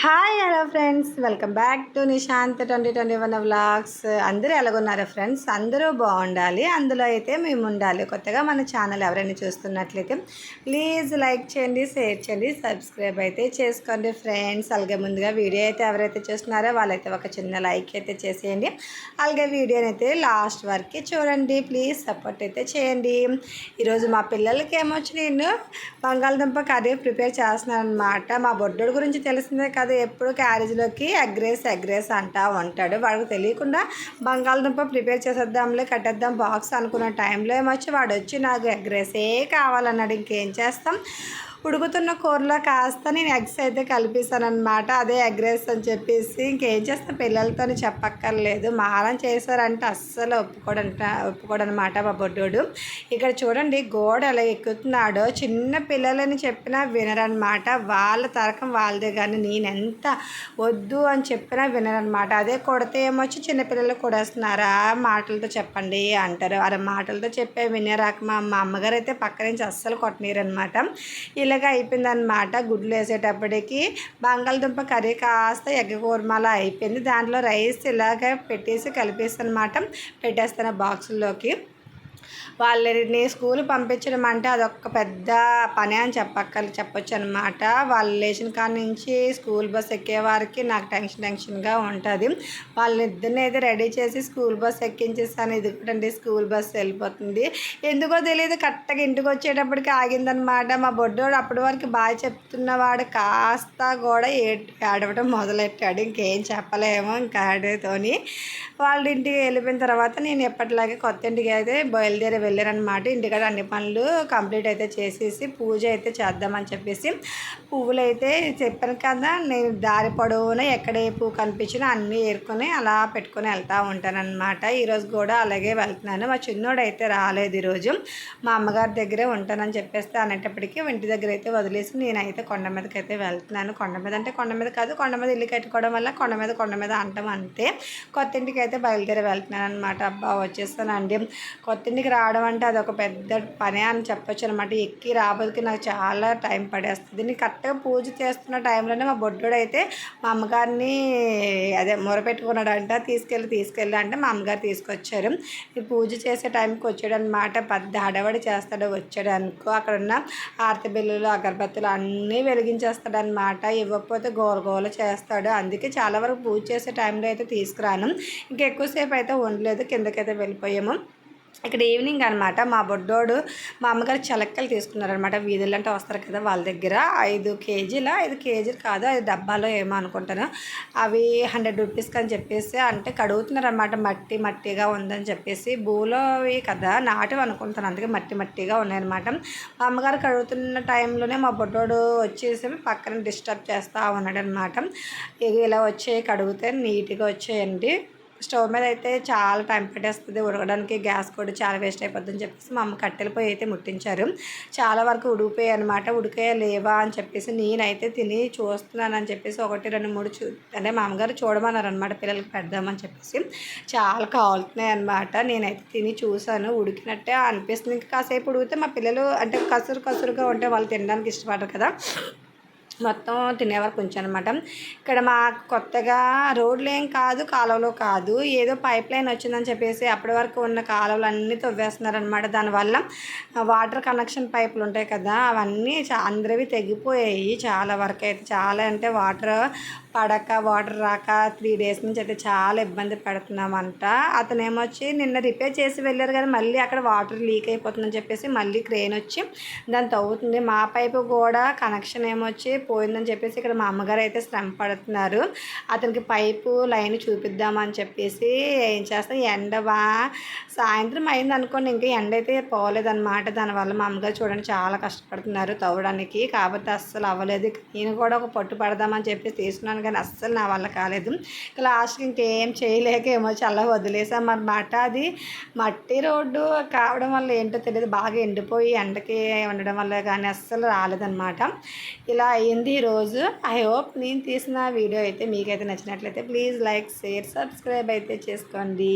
Hi hello friends. Welcome back to Nishanth twenty twenty one vlogs. అందరూ ఎలాగున్నారు friends? అందరూ బాగుండాలి. అందులో అయితే మేము ఉండాలి కొత్తగా మన ఛానల్ ఎవరైనా చూస్తున్నట్లయితే ప్లీజ్ లైక్ చేయండి షేర్ చేయండి సబ్స్క్రైబ్ అయితే చేసుకోండి ఫ్రెండ్స్. అలాగే ముందుగా వీడియో అయితే ఎవరైతే చూస్తున్నారో వాళ్ళైతే ఒక చిన్న లైక్ అయితే చేసేయండి. అలాగే వీడియోని అయితే లాస్ట్ వరకు చూడండి. ప్లీజ్ సపోర్ట్ అయితే చేయండి. ఈరోజు మా పిల్లలకి ఏమొచ్చి నేను బంగాళదుంప కర్రీ ప్రిపేర్ చేస్తున్నాను అనమాట మా బొడ్డోడు గురించి తెలిసిందే కదా. కాదు ఎప్పుడు క్యారేజ్లోకి అగ్రేస్ అగ్రేస్ అంటా ఉంటాడు. వాడికి తెలియకుండా బంగాళదుంప ప్రిపేర్ చేసేద్దాంలే కట్టేద్దాం బాక్స్ అనుకున్న టైంలో ఏమొచ్చి వాడు వచ్చి నాకు అగ్రేసే కావాలన్నాడు ఇంకేం చేస్తాం? ఉడుకుతున్న కూరలో కాస్త నేను ఎగ్స్ అయితే కలిపిస్తానమాట అదే ఎగ్ రైస్ అని చెప్పేసి ఇంకేం చేస్తా పిల్లలతో చెప్పక్కర్లేదు. మారం చేశారంటే. అస్సలు ఒప్పుకోడంట ఒప్పుకోడనమాట మా బొడ్డోడు. ఇక్కడ చూడండి గోడ ఎలా ఎక్కుతున్నాడో. చిన్న పిల్లలని చెప్పినా వినరనమాట వాళ్ళ తరకం వాళ్ళదే కానీ నేను ఎంత వద్దు అని చెప్పినా వినరనమాట అదే కొడితే ఏమొచ్చి చిన్నపిల్లలు కొడేస్తున్నారా? మాటలతో చెప్పండి అంటారు. అరే మాటలతో చెప్పే వినరాక మా అమ్మగారు అయితే పక్క నుంచి అస్సలు కొట్టనీరనమాట ఇలా మెత్తగా అయిపోయిందనమాట గుడ్లు వేసేటప్పటికి బంగాళదుంప కర్రీ కాస్త ఎగ్గ కూరమలా అయిపోయింది. దాంట్లో రైస్ ఇలాగ పెట్టేసి కలిపేస్తాను అనమాట పెట్టేస్తాను బాక్సుల్లోకి వాళ్ళని స్కూల్ పంపించడం అంటే అదొక పెద్ద పని అని చెప్పక్కర్లు చెప్పొచ్చు అనమాట వాళ్ళు లేచిన కాడ నుంచి స్కూల్ బస్ ఎక్కేవారికి నాకు టెన్షన్ టెన్షన్గా ఉంటుంది. వాళ్ళిద్దరిని అయితే రెడీ చేసి స్కూల్ బస్ ఎక్కించేస్తాను ఇది కూడా స్కూల్ బస్ వెళ్ళిపోతుంది. ఎందుకో తెలియదు కరెక్ట్గా ఇంటికి వచ్చేటప్పటికి ఆగిందనమాట మా బొడ్డోడు అప్పటి వరకు బాగా చెప్తున్నవాడు కాస్త కూడా ఏడవడం మొదలెట్టాడు. ఇంకేం చెప్పలేము ఇంకా ఆడేతోని. వాళ్ళ ఇంటికి వెళ్ళిపోయిన తర్వాత నేను ఎప్పటిలాగే కొత్త ఇంటికి అయితే బయలుదేరి వెళ్ళారనమాట ఇంటికాడ అన్ని పనులు కంప్లీట్ అయితే చేసేసి పూజ అయితే చేద్దామని చెప్పేసి పువ్వులు అయితే చెప్పాను కదా నేను దారి పొడవున ఎక్కడ ఏ పువ్వు కనిపించినా అన్నీ ఏరుకొని అలా పెట్టుకొని వెళ్తూ ఉంటానన్నమాట. ఈరోజు కూడా అలాగే వెళ్తున్నాను. మా చిన్నోడు అయితే రాలేదు ఈరోజు. మా అమ్మగారి దగ్గరే ఉంటానని చెప్పేస్తే అనేటప్పటికీ ఇంటి దగ్గర అయితే వదిలేసి నేనైతే కొండ మీదకి అయితే వెళ్తున్నాను. కొండ మీద అంటే కొండ మీద కాదు కొండ మీద ఇల్లు కట్టుకోవడం వల్ల కొండ మీద కొండ మీద అంటాం అంతే. కొత్త ఇంటికి అయితే బయలుదేరి వెళ్తున్నాను అనమాట అబ్బా వచ్చేస్తానండి. కొత్త కిందికి రావడం అంటే అది ఒక పెద్ద పని అని చెప్పొచ్చు అనమాట ఎక్కి రాబోదికి నాకు చాలా టైం పడేస్తుంది. నేను కరెక్ట్గా పూజ చేస్తున్న టైంలోనే మా బొడ్డోడు అయితే మా అమ్మగారిని అదే మొరపెట్టుకున్నాడంట. తీసుకెళ్ళి తీసుకెళ్ళి అంటే మా అమ్మగారు తీసుకొచ్చారు. పూజ చేసే టైంకి వచ్చాడు అనమాట పెద్ద హడవడి చేస్తాడు. వచ్చాడు అనుకో అక్కడ ఉన్న ఆరతి బిల్లులు అగరబత్తులు అన్నీ వెలిగించేస్తాడనమాట ఇవ్వకపోతే గోల గోల చేస్తాడు. అందుకే చాలా వరకు పూజ చేసే టైంలో అయితే తీసుకురాను. ఇంకెక్కువసేపు అయితే ఉండలేదు. కిందకైతే వెళ్ళిపోయాము. ఇక్కడ ఈవినింగ్ అనమాట మా బొడ్డోడు మా అమ్మగారు చెలక్కలు తీసుకున్నారనమాట వీధులు అంటే వస్తారు కదా వాళ్ళ దగ్గర. ఐదు కేజీల? ఐదు కేజీలు కాదు. ఐదు డబ్బాలో ఏమో అనుకుంటాను. అవి హండ్రెడ్ రూపీస్కి అని చెప్పేసి అంటే కడుగుతున్నారనమాట మట్టి మట్టిగా ఉందని చెప్పేసి భూలోవి కదా నాటివి అనుకుంటాను. అందుకే మట్టి మట్టిగా ఉన్నాయన్నమాట. మా అమ్మగారు కడుగుతున్న టైంలోనే మా బొడ్డోడు వచ్చేసి పక్కన డిస్టర్బ్ చేస్తూ ఉన్నాడనమాట ఇలా వచ్చే కడిగితే నీట్గా వచ్చేయండి. స్టవ్ మీద అయితే చాలా టైం పెట్టేస్తుంది. ఉడకడానికి గ్యాస్ కూడా చాలా వేస్ట్ అయిపోద్దని చెప్పేసి మా అమ్మ కట్టెల పొయ్యి అయితే ముట్టించారు. చాలా వరకు ఉడికిపోయాయి అనమాట ఉడికే లేవా అని చెప్పేసి నేనైతే తిని చూస్తున్నాను అని చెప్పేసి ఒకటి రెండు మూడు చూ అంటే మా అమ్మగారు చూడమన్నారు అనమాట పిల్లలకి పెడదామని చెప్పేసి. చాలా కాలుతున్నాయి అనమాట నేనైతే తిని చూశాను. ఉడికినట్టే అనిపిస్తుంది. ఇంకా కాసేపు ఉడికితే మా పిల్లలు అంటే కసురు కసురుగా ఉంటే వాళ్ళు తినడానికి ఇష్టపడరు కదా. మొత్తం తినేవారు ఉంచానమాట అనమాట ఇక్కడ మా కొత్తగా రోడ్లు ఏం కాదు కాలువలు కాదు. ఏదో పైప్ లైన్ వచ్చిందని చెప్పేసి అప్పటి వరకు ఉన్న కాలువలు అన్నీ తవ్వేస్తున్నారనమాట దానివల్ల వాటర్ కనెక్షన్ పైపులు ఉంటాయి కదా అవన్నీ అందరివి తెగిపోయాయి చాలా వరకు అయితే. చాలా అంటే వాటర్ పడక వాటర్ రాక త్రీ డేస్ నుంచి అయితే చాలా ఇబ్బంది పెడుతున్నామంట. అతను ఏమొచ్చి నిన్న రిపేర్ చేసి వెళ్ళారు కానీ మళ్ళీ అక్కడ వాటర్ లీక్ అయిపోతుందని చెప్పేసి మళ్ళీ క్రెయిన్ వచ్చి దాన్ని తవ్వుతుంది. మా పైపు కూడా కనెక్షన్ ఏమొచ్చి పోయిందని చెప్పేసి ఇక్కడ మా అమ్మగారు అయితే శ్రమ పడుతున్నారు. అతనికి పైపు లైన్ చూపిద్దామని చెప్పేసి ఏం చేస్తాం ఎండ బా సాయంత్రం అయింది అనుకోండి ఇంకా ఎండ అయితే పోలేదన్నమాట. దానివల్ల మా అమ్మగారు చూడండి చాలా కష్టపడుతున్నారు తవ్వడానికి. కాకపోతే అస్సలు అవ్వలేదు. నేను కూడా ఒక పట్టు పడదామని చెప్పేసి తీసుకున్నాను కానీ అస్సలు నా వల్ల కాలేదు. లాస్ట్కి ఇంకేం చేయలేక ఏమో చల్ల వదిలేసాం. అన్నమాట అది మట్టి రోడ్డు కావడం వల్ల ఏంటో తెలియదు. బాగా ఎండిపోయి ఎండకి ఉండడం వల్ల కానీ అస్సలు రాలేదన్నమాట. ఇలా అయ్యింది ఈరోజు ఐ హోప్ నేను తీసిన వీడియో అయితే మీకైతే నచ్చినట్లయితే ప్లీజ్ లైక్ షేర్ సబ్స్క్రైబ్ అయితే చేసుకోండి.